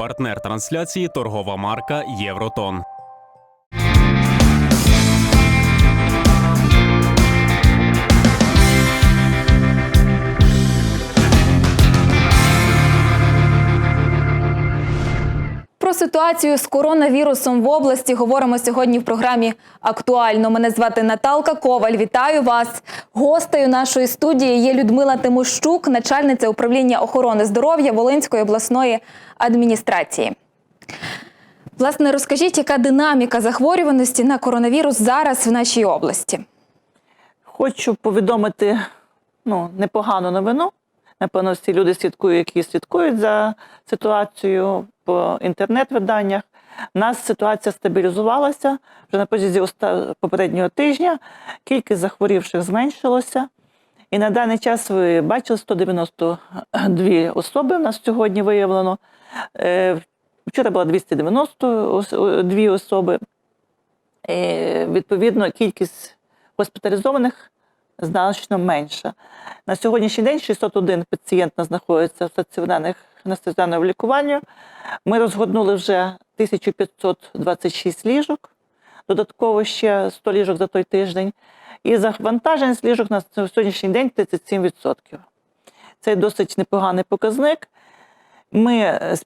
Партнер трансляції торгова марка Євротон. Про ситуацію з коронавірусом в області говоримо сьогодні в програмі Актуально. Мене звати Наталка Коваль. Вітаю вас. Гостею нашої студії є Людмила Тимощук, начальниця управління охорони здоров'я Волинської обласної адміністрації. Власне, розкажіть, яка динаміка захворюваності на коронавірус зараз в нашій області? Хочу повідомити ну, непогану новину. Напевно, всі люди слідкують, які слідкують за ситуацією по інтернет-виданнях. У нас ситуація стабілізувалася вже на протязі попереднього тижня. Кількість захворівших зменшилося. І на даний час ви бачили 192 особи. У нас сьогодні виявлено. Е, Вчора було 292 особи. Е, Відповідно, кількість госпіталізованих значно менша. На сьогоднішній день 601 пацієнт знаходиться в стаціонарних на лікування. Ми розгорнули вже 1526 ліжок, додатково ще 100 ліжок за той тиждень. І завантаженість ліжок на сьогоднішній день 37%. Це досить непоганий показник. Ми е,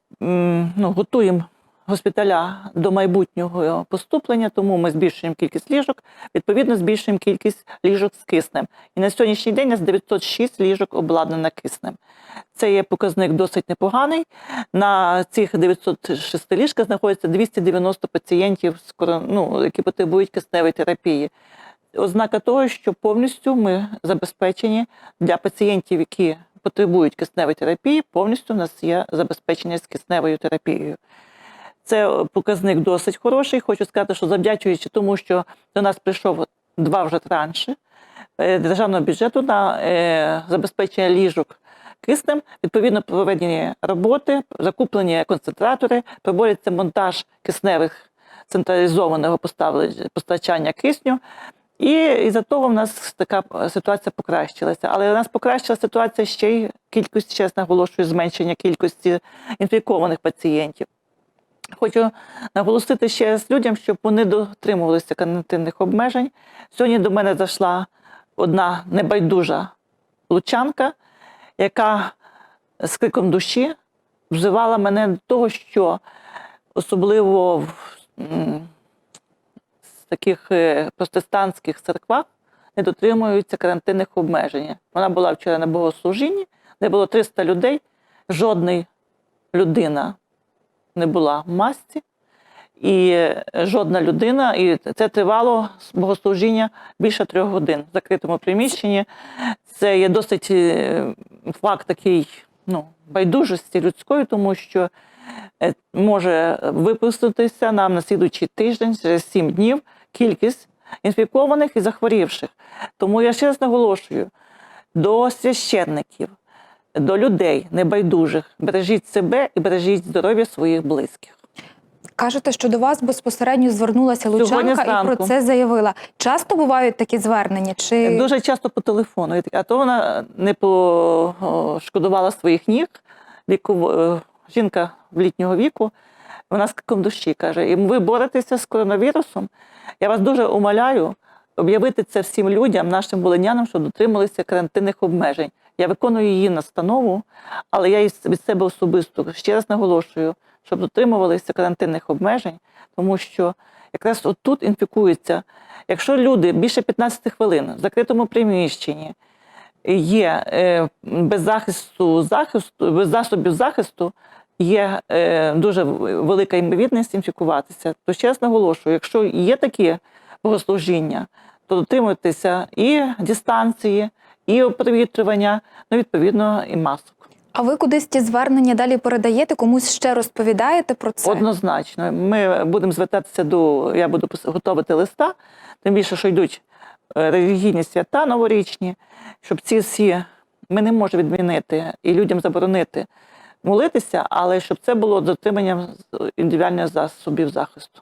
ну, готуємо госпіталя до майбутнього поступлення, тому ми збільшуємо кількість ліжок, відповідно, збільшуємо кількість ліжок з киснем. І на сьогоднішній день у нас 906 ліжок обладнано киснем. Це є показник досить непоганий. На цих 906 ліжках знаходиться 290 пацієнтів, ну, які потребують кисневої терапії. Ознака того, що повністю ми забезпечені для пацієнтів, які потребують кисневої терапії, повністю у нас є забезпечення з кисневою терапією. Це показник досить хороший. Хочу сказати, що завдячуючи тому, що до нас прийшов два вже транші е, державного бюджету на е, забезпечення ліжок киснем, відповідно проведені роботи, закуплені концентратори, проводиться монтаж кисневих централізованого постачання кисню. І із-за того в нас така ситуація покращилася. Але у нас покращила ситуація ще й кількість, ще раз наголошую, зменшення кількості інфікованих пацієнтів. Хочу наголосити ще раз людям, щоб вони дотримувалися карантинних обмежень. Сьогодні до мене зайшла одна небайдужа лучанка, яка з криком душі взивала мене до того, що особливо в таких е, протестантських церквах не дотримуються карантинних обмежень. Вона була вчора на богослужінні, де було 300 людей, жодна людина не була в масці, і е, жодна людина, і це тривало богослужіння більше трьох годин в закритому приміщенні. Це є досить е, факт такий ну, байдужості людської, тому що е, може випуститися нам на слідуючий тиждень, через сім днів, кількість інфікованих і захворівших. Тому я ще раз наголошую до священників, до людей небайдужих. Бережіть себе і бережіть здоров'я своїх близьких. Кажете, що до вас безпосередньо звернулася Лучанка і про це заявила. Часто бувають такі звернення? Чи Дуже часто по телефону. А то вона не пошкодувала своїх ніг. Віку, е, жінка в літнього віку, вона з криком душі каже: і ви боретеся з коронавірусом. Я вас дуже умоляю об'явити це всім людям, нашим волинянам, що дотрималися карантинних обмежень. Я виконую її настанову, але я від себе особисто ще раз наголошую, щоб дотримувалися карантинних обмежень, тому що якраз отут інфікуються. Якщо люди більше 15 хвилин в закритому приміщенні є е, без захисту, захисту, без засобів захисту, є е, дуже велика ймовірність інфікуватися. То ще раз наголошую, якщо є такі богослужіння, то дотримуйтеся і дистанції, і провітрювання, ну відповідно і масок. а ви кудись ті звернення далі передаєте, комусь ще розповідаєте про це? Однозначно, ми будемо звертатися до. Я буду готувати листа, тим більше, що йдуть е, релігійні свята новорічні, щоб ці всі ми не можемо відмінити і людям заборонити молитися, але щоб це було дотриманням індивідуальних засобів захисту.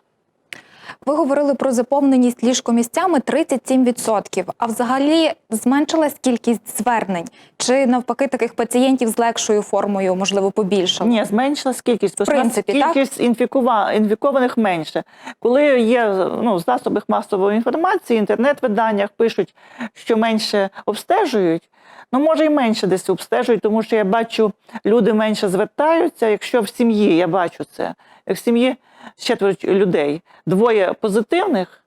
Ви говорили про заповненість ліжкомісцями 37%. А взагалі зменшилась кількість звернень? Чи навпаки таких пацієнтів з легшою формою, можливо, побільшало? Ні, зменшилась кількість. В принципі, у нас так? кількість інфікува... інфікованих менше. Коли є ну, в засобах масової інформації, інтернет-виданнях пишуть, що менше обстежують. Ну, може, і менше десь обстежують, тому що я бачу, люди менше звертаються. Якщо в сім'ї я бачу це, як в сім'ї четверо людей, двоє позитивних,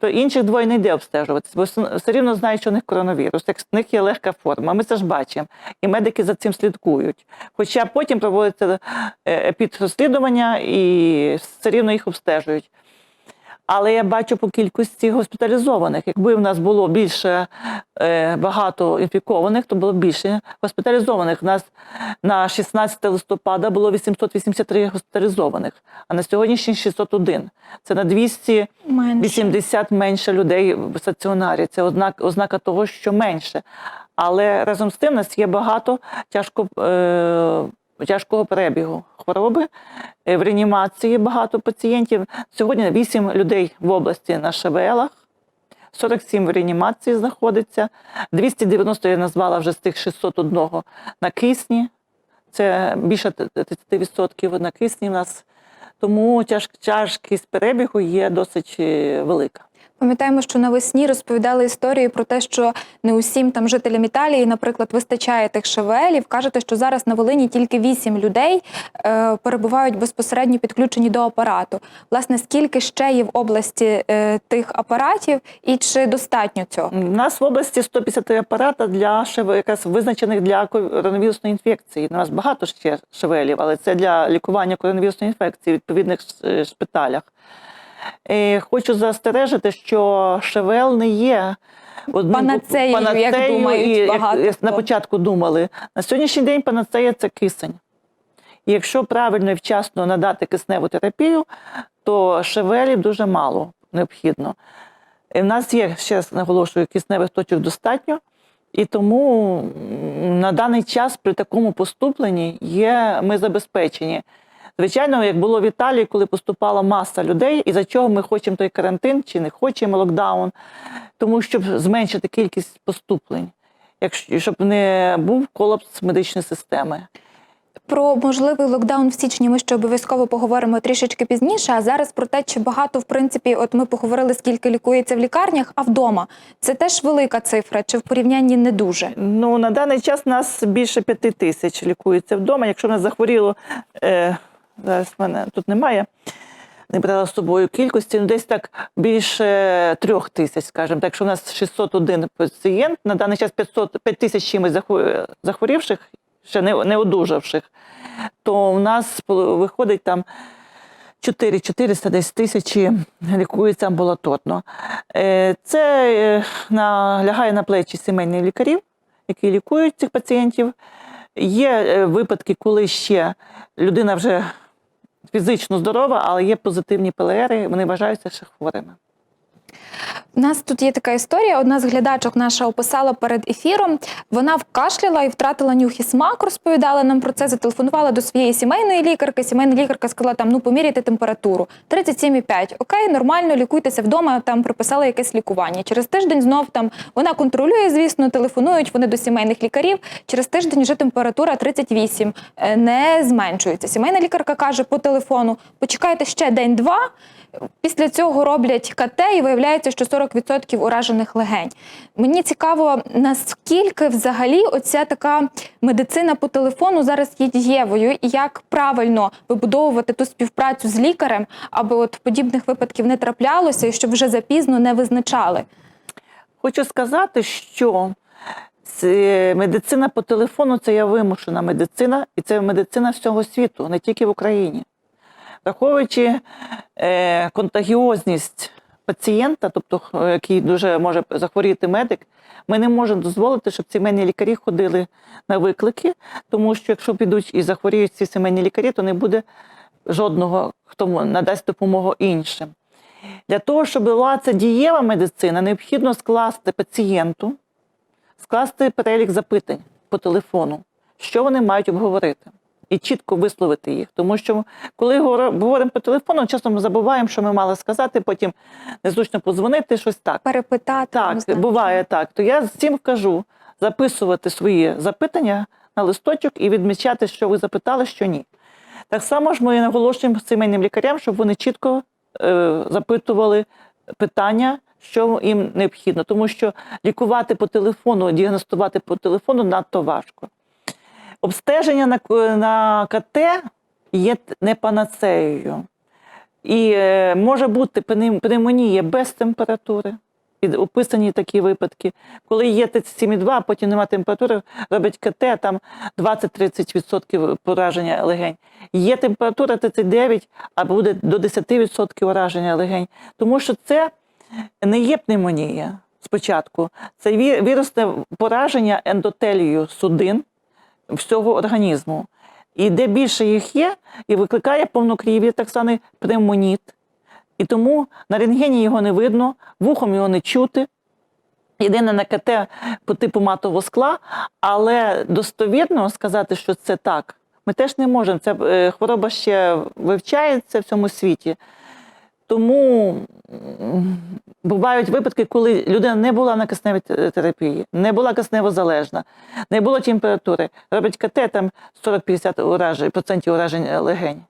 то інших двоє не йде обстежуватися, бо все- рівно знають, що у них коронавірус, як в них є легка форма. Ми це ж бачимо. І медики за цим слідкують. Хоча потім проводиться е, підрозслідування і все рівно їх обстежують. Але я бачу по кількості госпіталізованих. Якби в нас було більше е, багато інфікованих, то було більше госпіталізованих. У нас на 16 листопада було 883 госпіталізованих, а на сьогоднішній 601. Це на 200 Менше. менше людей в стаціонарі. Це ознак, ознака того, що менше. Але разом з тим у нас є багато тяжко, е, тяжкого перебігу хвороби. Е, В реанімації багато пацієнтів. Сьогодні 8 людей в області на ШВЛах. 47 в реанімації знаходиться, 290 я назвала вже з тих 601 на кисні. Це більше 30% на кисні в нас. Тому тяж, тяжкість перебігу є досить е, велика. Пам'ятаємо, що навесні розповідали історії про те, що не усім там жителям Італії, наприклад, вистачає тих ШВЛів. Кажете, що зараз на Волині тільки 8 людей е, перебувають безпосередньо підключені до апарату. Власне, скільки ще є в області е, тих апаратів, і чи достатньо цього? У нас в області 153 апарата для ШВ, якраз визначених для коронавірусної інфекції. У нас багато ще ШВЛів, але це для лікування коронавірусної інфекції в відповідних е, шпиталях. Е, Хочу застережити, що ШВЛ не є одним Панацеєю, як думають і, багато як на початку думали. На сьогоднішній день панацея це кисень. І якщо правильно і вчасно надати кисневу терапію, то ШВЛів дуже мало необхідно. І в нас є, ще раз наголошую, кисневих точок достатньо, і тому на даний час при такому поступленні є, ми забезпечені. Звичайно, як було в Італії, коли поступала маса людей, і за чого ми хочемо той карантин чи не хочемо локдаун, тому щоб зменшити кількість поступлень, якщо щоб не був колапс медичної системи. Про можливий локдаун в січні ми ще обов'язково поговоримо трішечки пізніше. А зараз про те, чи багато в принципі, от ми поговорили, скільки лікується в лікарнях, а вдома це теж велика цифра, чи в порівнянні не дуже. Ну, на даний час нас більше п'яти тисяч лікується вдома. Якщо нас захворіло, е, зараз в мене тут немає, не брала з собою кількості, ну десь так більше трьох тисяч, скажімо. Так, якщо у нас 601 пацієнт, на даний час 500, 5 тисяч чимось захворівших, ще не, не одужавших, то у нас виходить там 4 400 десь тисячі лікується амбулаторно. Е, Це е, лягає на плечі сімейних лікарів, які лікують цих пацієнтів. Є е, випадки, коли ще людина вже фізично здорова, але є позитивні ПЛР, вони вважаються ще хворими. У нас тут є така історія. Одна з глядачок наша описала перед ефіром. Вона вкашляла і втратила нюх і смак. Розповідала нам про це. Зателефонувала до своєї сімейної лікарки. Сімейна лікарка сказала: там ну поміряйте температуру 37,5. Окей, нормально, лікуйтеся вдома. Там приписала якесь лікування. Через тиждень знов там вона контролює, звісно, телефонують вони до сімейних лікарів. Через тиждень вже температура 38, е, не зменшується. Сімейна лікарка каже по телефону: почекайте ще день-два. Після цього роблять КТ і виявляється, що 40% уражених легень. Мені цікаво, наскільки взагалі оця така медицина по телефону зараз є дієвою, і як правильно вибудовувати ту співпрацю з лікарем, аби от подібних випадків не траплялося і щоб вже запізно не визначали. Хочу сказати, що медицина по телефону це є вимушена медицина, і це медицина всього світу, не тільки в Україні. Враховуючи е, контагіозність пацієнта, тобто е, який дуже може захворіти медик, ми не можемо дозволити, щоб сімейні лікарі ходили на виклики, тому що якщо підуть і захворіють ці сімейні лікарі, то не буде жодного, хто надасть допомогу іншим. Для того, щоб була ця дієва медицина, необхідно скласти пацієнту, скласти перелік запитань по телефону, що вони мають обговорити. І чітко висловити їх. Тому що коли говор- говоримо по телефону, часто ми забуваємо, що ми мали сказати, потім незручно подзвонити, щось так. Перепитати. Так, однозначно. буває так. То я всім кажу записувати свої запитання на листочок і відмічати, що ви запитали, що ні. Так само ж ми наголошуємо сімейним лікарям, щоб вони чітко е, запитували питання, що їм необхідно, тому що лікувати по телефону, діагностувати по телефону надто важко. Обстеження на, на КТ є не панацеєю. І е, може бути пневмонія без температури. Описані такі випадки. Коли є 37,2, а потім немає температури, роблять КТ, там 20-30% пораження легень. Є температура 39, а буде до 10% ураження легень. Тому що це не є пневмонія спочатку. Це вірусне пораження ендотелію судин всього організму. І де більше їх є, і викликає повнокрів'я, так званий пневмоніт. І тому на рентгені його не видно, вухом його не чути. Єдине на КТ по типу матового скла, але достовірно сказати, що це так, ми теж не можемо. Ця е, хвороба ще вивчається в цьому світі. Тому бувають випадки, коли людина не була на кисневій терапії, не була кисневозалежна, не було температури. Роблять КТ, там 40-50 уражень, процентів уражень легень.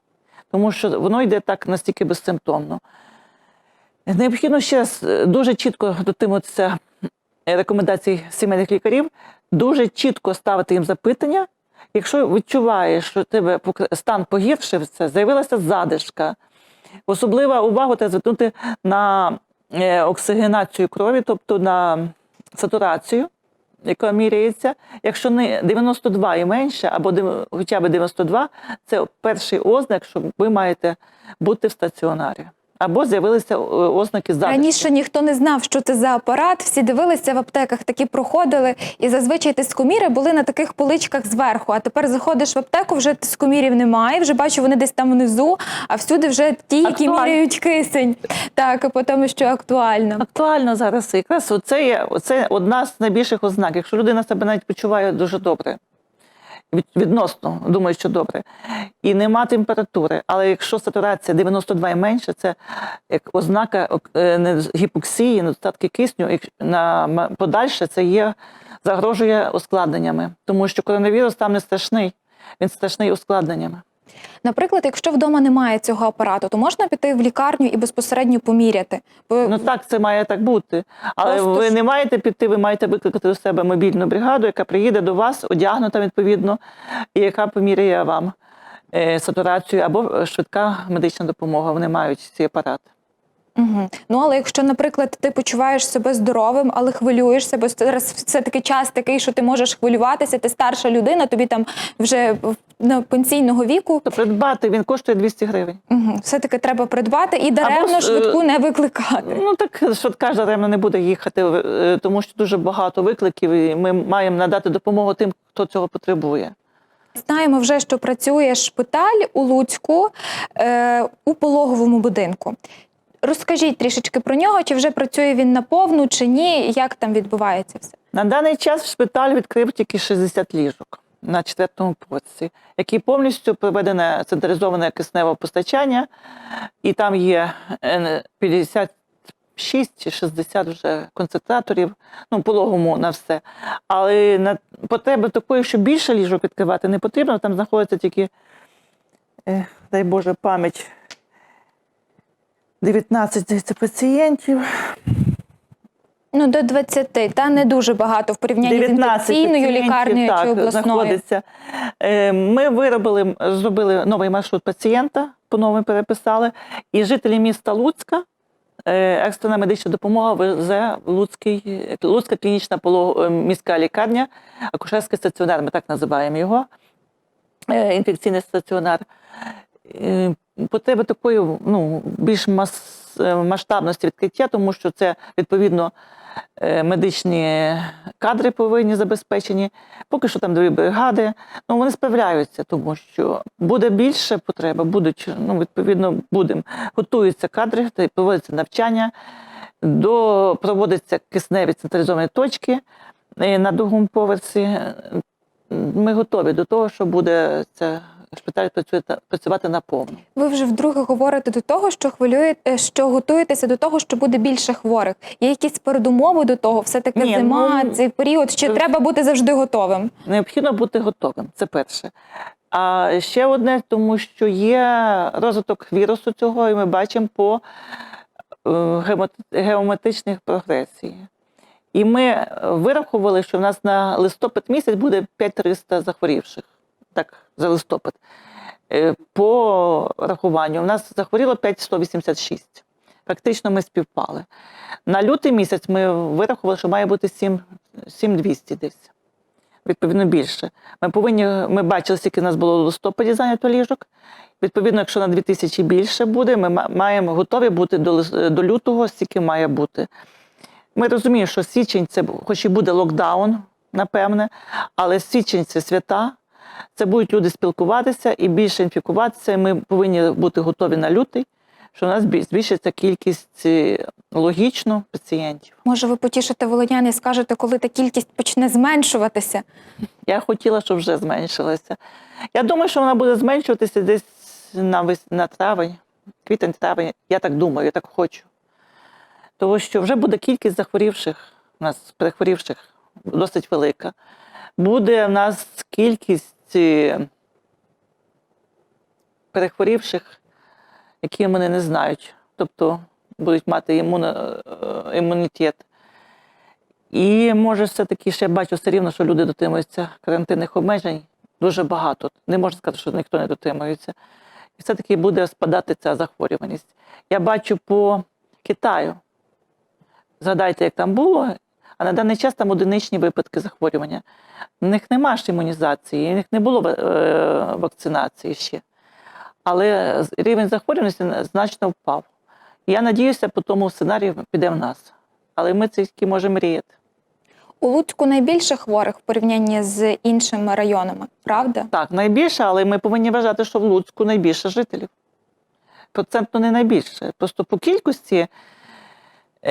Тому що воно йде так настільки безсимптомно. Необхідно ще раз е, дуже чітко дотримуватися е, рекомендацій сімейних лікарів, дуже чітко ставити їм запитання. Якщо відчуваєш, що тебе стан погіршився, з'явилася задишка, особлива увагу треба звернути на е, оксигенацію крові, тобто на сатурацію, яка міряється. Якщо не 92 і менше, або хоча б 92, це перший ознак, що ви маєте бути в стаціонарі. Або з'явилися е, ознаки задишки. Раніше ніхто не знав, що це за апарат. Всі дивилися в аптеках, такі проходили. І зазвичай тискоміри були на таких поличках зверху. А тепер заходиш в аптеку, вже тискомірів немає. Вже бачу, вони десь там внизу, а всюди вже ті, які Актуально. міряють кисень. Так, по тому, що актуально. Актуально зараз якраз оце є оце одна з найбільших ознак. Якщо людина себе навіть почуває дуже добре, відносно думаю, що добре, і нема температури, але якщо сатурація 92 і менше, це як ознака е, гіпоксії, недостатки кисню, на подальше це є загрожує ускладненнями, тому що коронавірус там не страшний, він страшний ускладненнями. Наприклад, якщо вдома немає цього апарату, то можна піти в лікарню і безпосередньо поміряти. Бо Ну так, це має так бути. Але Просто ви ж- не маєте піти, ви маєте викликати до себе мобільну бригаду, яка приїде до вас, одягнута відповідно, і яка поміряє вам е, сатурацію або швидка медична допомога. Вони мають ці апарати. Угу. Ну але якщо, наприклад, ти почуваєш себе здоровим, але хвилюєшся, бо зараз все таки час такий, що ти можеш хвилюватися, ти старша людина, тобі там вже на пенсійного віку. То придбати він коштує 200 гривень. Угу. Все таки треба придбати і даремно е, швидку не викликати. Ну так швидка ж даремно не буде їхати, е, тому що дуже багато викликів, і ми маємо надати допомогу тим, хто цього потребує. Знаємо вже, що працює шпиталь у Луцьку е, у пологовому будинку. Розкажіть трішечки про нього, чи вже працює він наповну, чи ні, як там відбувається все. На даний час в шпиталь відкрив тільки 60 ліжок на четвертому поверсі, які повністю проведене централізоване кисневе постачання, і там є е, 56 чи 60 вже концентраторів, ну, пологому на все. Але на потреби такої, що більше ліжок відкривати не потрібно, там знаходиться тільки, е, дай Боже, пам'ять. 19 пацієнтів. Ну, до 20, та не дуже багато в порівнянні з інфекційною лікарнею так, чи обласною. знаходиться. Е, Ми виробили, зробили новий маршрут пацієнта, по-новому переписали. І жителі міста Луцька е, екстрена медична допомога везе в Луцький, Луцька клінічна е, міська лікарня, акушерський стаціонар, ми так називаємо його, інфекційний стаціонар. Потреба такої ну, більш мас, е, масштабності відкриття, тому що це відповідно е, медичні кадри повинні забезпечені. Поки що там дві бригади. Ну вони справляються, тому що буде більше потреба, будуть ну відповідно будемо. Готуються кадри, проводиться навчання, до проводяться кисневі централізовані точки е, на другому поверсі. Ми готові до того, що буде ця шпиталь працювати наповну. Ви вже вдруге говорите до того, що хвилюєте, що готуєтеся до того, що буде більше хворих. Є якісь передумови до того? Все таки Ні, зима, ну, цей період. Чи е, треба бути завжди готовим? Необхідно бути готовим. Це перше. А ще одне, тому що є розвиток вірусу цього, і ми бачимо по е, геометричних прогресії. І ми вирахували, що в нас на листопад місяць буде 5300 захворівших. Так, за листопад. Е, По рахуванню, у нас захворіло 5186. Практично ми співпали. На лютий місяць ми вирахували, що має бути 7 7200 десь відповідно більше. Ми повинні, ми бачили, скільки в нас було в листопаді зайнято ліжок. Відповідно, якщо на 2000 більше буде, ми маємо готові бути до, до лютого, скільки має бути. Ми розуміємо, що січень це хоч і буде локдаун, напевне, але січень це свята. Це будуть люди спілкуватися і більше інфікуватися. і Ми повинні бути готові на лютий, що у нас збільшиться кількість е, логічно пацієнтів. Може, ви потішите волинян і скажете, коли та кількість почне зменшуватися? Я хотіла, щоб вже зменшилася. Я думаю, що вона буде зменшуватися десь на, вес... на травень, квітень, травень. Я так думаю, я так хочу. Тому що вже буде кількість захворівших, у нас перехворівших досить велика. Буде в нас кількість е, перехворівших, які мене не знають, тобто будуть мати е, імунітет. І може, все-таки ще бачу все рівно, що люди дотримуються карантинних обмежень дуже багато. Не можна сказати, що ніхто не дотримується. І все-таки буде спадати ця захворюваність. Я бачу по Китаю. Згадайте, як там було, а на даний час там одиничні випадки захворювання. В них нема ж імунізації, в них не було е, вакцинації ще. Але рівень захворюваності значно впав. Я надіюся, по тому сценарію піде в нас. Але ми тільки можемо мріяти. У Луцьку найбільше хворих в порівнянні з іншими районами, правда? Так, найбільше, але ми повинні вважати, що в Луцьку найбільше жителів. Процентно не найбільше. Просто по кількості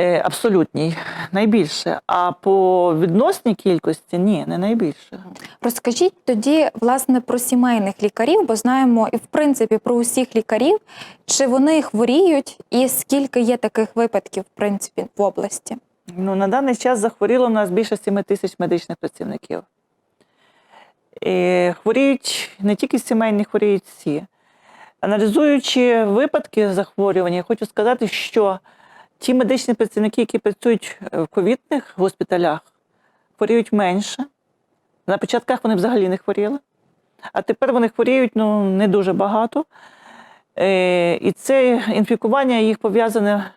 абсолютній найбільше, а по відносній кількості ні, не найбільше. Розкажіть тоді власне про сімейних лікарів, бо знаємо і в принципі про усіх лікарів, чи вони хворіють, і скільки є таких випадків, в принципі, в області. Ну, на даний час захворіло у нас більше 7 тисяч медичних працівників. І хворіють не тільки сімейні, хворіють всі. Аналізуючи випадки захворювання, я хочу сказати, що ті медичні працівники, які працюють в ковідних госпіталях, хворіють менше. На початках вони взагалі не хворіли, а тепер вони хворіють ну, не дуже багато. Е, І це інфікування їх пов'язане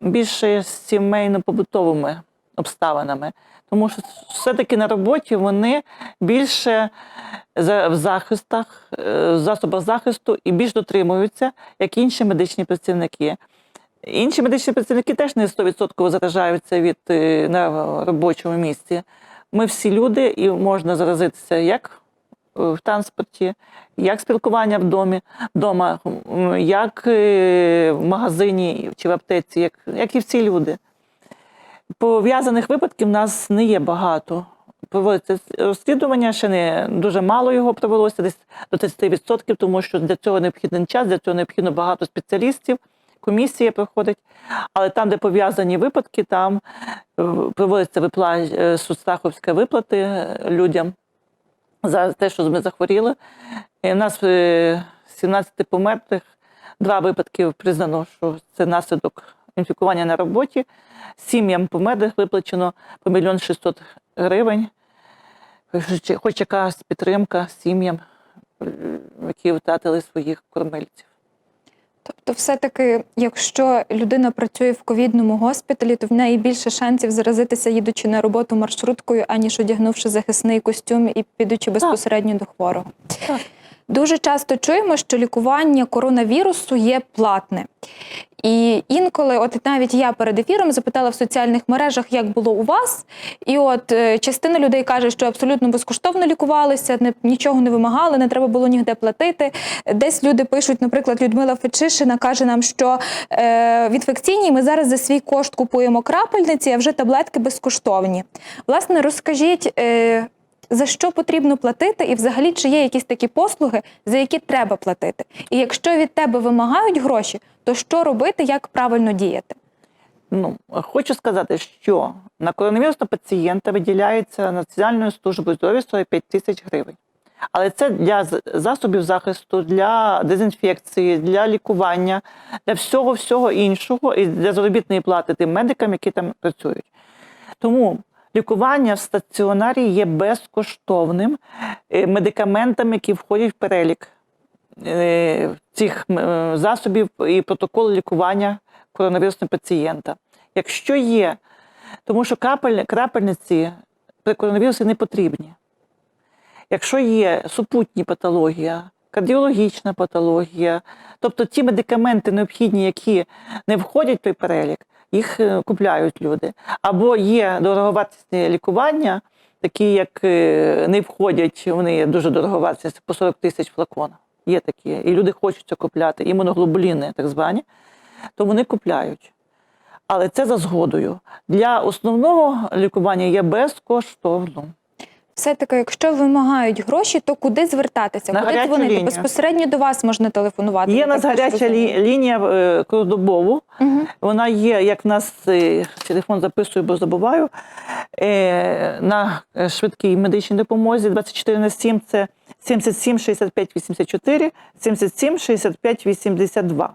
більше з сімейно-побутовими обставинами. Тому що все-таки на роботі вони більше в захистах, е, в засобах захисту і більш дотримуються, як інші медичні працівники. Інші медичні працівники теж не 100% заражаються від е, на робочому місці. Ми всі люди, і можна заразитися як в транспорті, як спілкування в домі, вдома, як е, в магазині чи в аптеці, як, як і всі люди. Пов'язаних випадків в нас не є багато. Проводиться розслідування, ще не дуже мало його провелося, десь до 30%, тому що для цього необхідний час, для цього необхідно багато спеціалістів, комісія проходить. Але там, де пов'язані випадки, там е, проводиться випла... е, виплати е, людям за те, що ми захворіли. І в нас е, 17 померлих два випадки признано, що це наслідок інфікування на роботі. Сім'ям померлих виплачено по мільйон 600 гривень. Хоч- якась підтримка сім'ям, які втратили своїх кормильців. Тобто, все-таки, якщо людина працює в ковідному госпіталі, то в неї більше шансів заразитися, їдучи на роботу маршруткою, аніж одягнувши захисний костюм і підучи безпосередньо до хворого. Так. Дуже часто чуємо, що лікування коронавірусу є платне. І інколи, от навіть я перед ефіром запитала в соціальних мережах, як було у вас. І от е, частина людей каже, що абсолютно безкоштовно лікувалися, не, нічого не вимагали, не треба було ніде платити. Десь люди пишуть, наприклад, Людмила Фечишина каже нам, що е, в інфекційній ми зараз за свій кошт купуємо крапельниці, а вже таблетки безкоштовні. Власне, розкажіть. Е, за що потрібно платити, і взагалі чи є якісь такі послуги, за які треба платити? І якщо від тебе вимагають гроші, то що робити, як правильно діяти? Ну, хочу сказати, що на коронавірусного пацієнта виділяється Національною службою здоров'я 45 тисяч гривень. Але це для засобів захисту, для дезінфекції, для лікування, для всього всього іншого і для заробітної плати тим медикам, які там працюють. Тому лікування в стаціонарі є безкоштовним е, медикаментами, які входять в перелік е, цих е, засобів і протоколу лікування коронавірусного пацієнта. Якщо є, тому що крапельниці при коронавірусі не потрібні. Якщо є супутні патологія, кардіологічна патологія, тобто ті медикаменти необхідні, які не входять в той перелік, їх е, купляють люди. Або є дороговартісні лікування, такі, як е, не входять, вони дуже дороговартісні, по 40 тисяч флакон. Є такі. І люди хочуть це купляти, імуноглобуліни, так звані, то вони купляють. Але це за згодою. Для основного лікування є безкоштовно. Все-таки, якщо вимагають гроші, то куди звертатися? На куди дзвонити? лінію. Безпосередньо до вас можна телефонувати. Є у нас гаряча лі- лінія е, круглодобову. Мгм. Вона є, як в нас е, телефон записую, бо забуваю. е, На е, швидкій медичній допомозі 24 на 7 це 77 65 84, 77 65 82.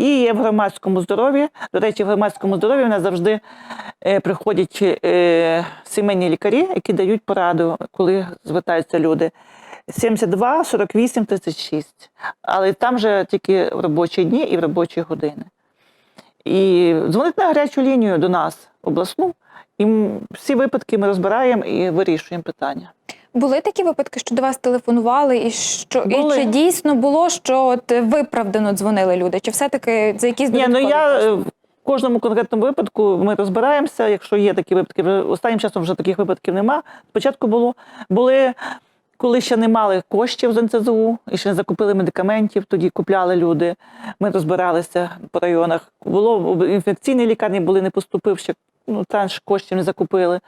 І є в громадському здоров'ї. До речі, в громадському здоров'ї в нас завжди е, приходять е, сімейні лікарі, які дають пораду, коли звертаються люди. 72, 48, 36. Але там же тільки в робочі дні і в робочі години. І дзвонить на гарячу лінію до нас, обласну, і всі випадки ми розбираємо і вирішуємо питання. Були такі випадки, що до вас телефонували, і що Були. і чи дійсно було, що от виправдано дзвонили люди? Чи все-таки за якісь Ні, ну я кошти? е, в кожному конкретному випадку ми розбираємося. Якщо є такі випадки, останнім часом вже таких випадків нема. Спочатку було були. Коли ще не мали коштів з НЦЗУ і ще не закупили медикаментів, тоді купляли люди. Ми розбиралися по районах. Було в інфекційній лікарні були не поступивши, ну транш коштів не закупили.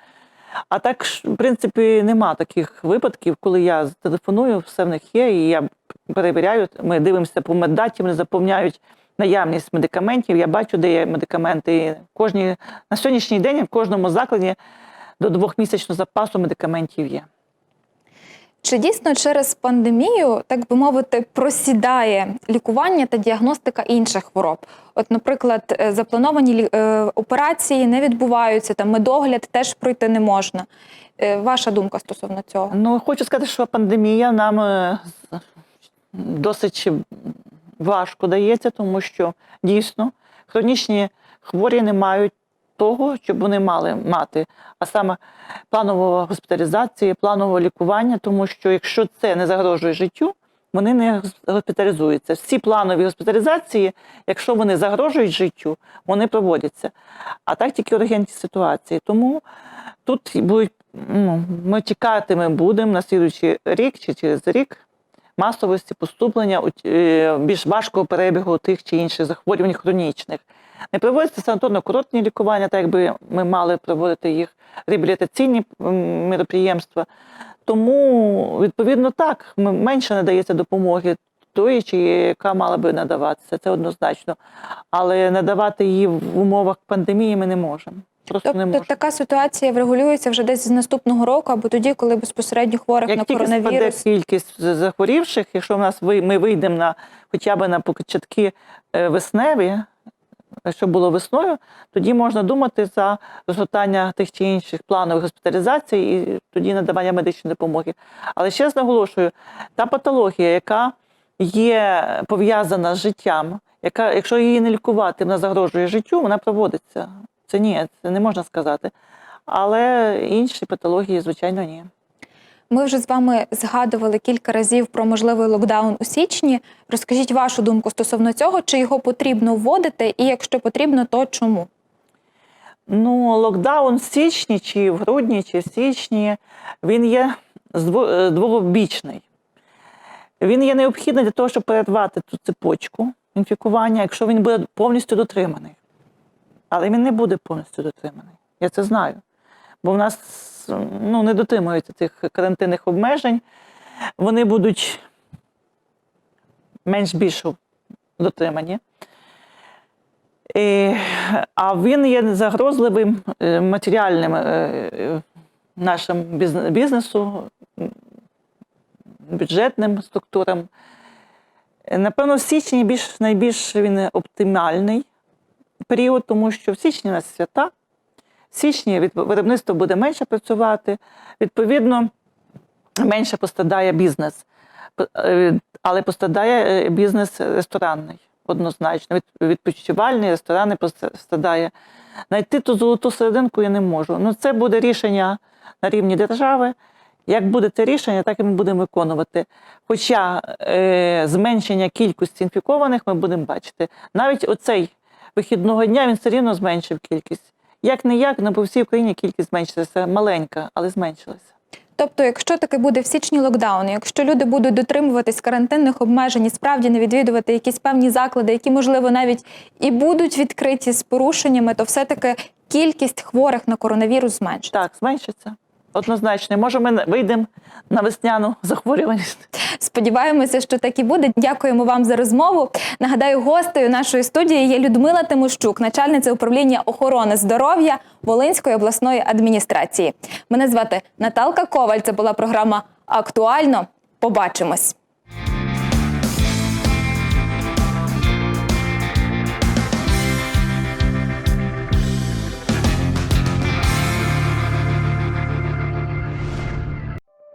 А так, в принципі, нема таких випадків, коли я телефоную, все в них є, і я перевіряю. Ми дивимося по меддаті, вони заповняють наявність медикаментів. Я бачу, де є медикаменти. Кожні, на сьогоднішній день в кожному закладі до двохмісячного запасу медикаментів є. Чи дійсно через пандемію, так би мовити, просідає лікування та діагностика інших хвороб? От, наприклад, е, заплановані е, операції не відбуваються, там медогляд теж пройти не можна. Е, Ваша думка стосовно цього? Ну, хочу сказати, що пандемія нам досить важко дається, тому що дійсно хронічні хворі не мають того, щоб вони мали мати, а саме планової госпіталізації, планового лікування, тому що якщо це не загрожує життю, вони не госпіталізуються. Всі планові госпіталізації, якщо вони загрожують життю, вони проводяться. А так тільки ургентні ситуації. Тому тут будуть, ну, ми чекатиме будемо на слідуючий рік чи через рік масовості поступлення е, більш важкого перебігу тих чи інших захворювань хронічних. Не проводяться санаторно-курортні лікування, так якби ми мали проводити їх реабілітаційні міроприємства. Тому, відповідно, так, менше надається допомоги тої, чи яка мала би надаватися, це однозначно. Але надавати її в умовах пандемії ми не можемо. Просто не Тобто можемо. така ситуація врегулюється вже десь з наступного року, або тоді, коли безпосередньо хворих на Як тільки спаде коронавірус. кількість захворівших, якщо в нас ви- ми вийдемо на хоча б на початки е, весневі, що було весною, тоді можна думати за розгортання тих чи інших планових госпіталізацій і тоді надавання медичної допомоги. Але ще раз наголошую, та патологія, яка є пов'язана з життям, яка, якщо її не лікувати, вона загрожує життю, вона проводиться. Це ні, це не можна сказати. Але інші патології, звичайно, ні. Ми вже з вами згадували кілька разів про можливий локдаун у січні. Розкажіть вашу думку стосовно цього, чи його потрібно вводити, і якщо потрібно, то чому? Ну, локдаун в січні, чи в грудні, чи в січні, він є е, двобічний. Він є необхідний для того, щоб перервати цю цепочку інфікування, якщо він буде повністю дотриманий. Але він не буде повністю дотриманий. Я це знаю. Бо в нас ну, не дотримуються цих карантинних обмежень. Вони будуть менш більш дотримані. І, а він є загрозливим е, матеріальним е, нашим бізнесу, бюджетним структурам. Напевно, в січні більш, найбільш він оптимальний період, тому що в січні у нас свята. Січні виробництво буде менше працювати, відповідно, менше пострадає бізнес. Е, Але пострадає е, бізнес ресторанний однозначно. Від- Відпочивальний, ресторани пострадає. Знайти ту золоту серединку я не можу. Ну, це буде рішення на рівні держави. Як буде це рішення, так і ми будемо виконувати. Хоча е, зменшення кількості інфікованих ми будемо бачити. Навіть оцей вихідного дня він все рівно зменшив кількість. Як не як, але по всій Україні кількість зменшилася. Маленька, але зменшилася. Тобто, якщо таки буде в січні локдаун, якщо люди будуть дотримуватись карантинних обмежень і справді не відвідувати якісь певні заклади, які можливо навіть і будуть відкриті з порушеннями, то все-таки кількість хворих на коронавірус зменшиться. Так, зменшиться. Однозначно. Може, ми вийдемо на весняну захворюваність. Сподіваємося, що так і буде. Дякуємо вам за розмову. Нагадаю, гостею нашої студії є Людмила Тимощук, начальниця управління охорони здоров'я Волинської обласної адміністрації. Мене звати Наталка Коваль. Це була програма Актуально. Побачимось.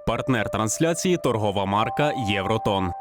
Партнер трансляції торгова марка Євротон.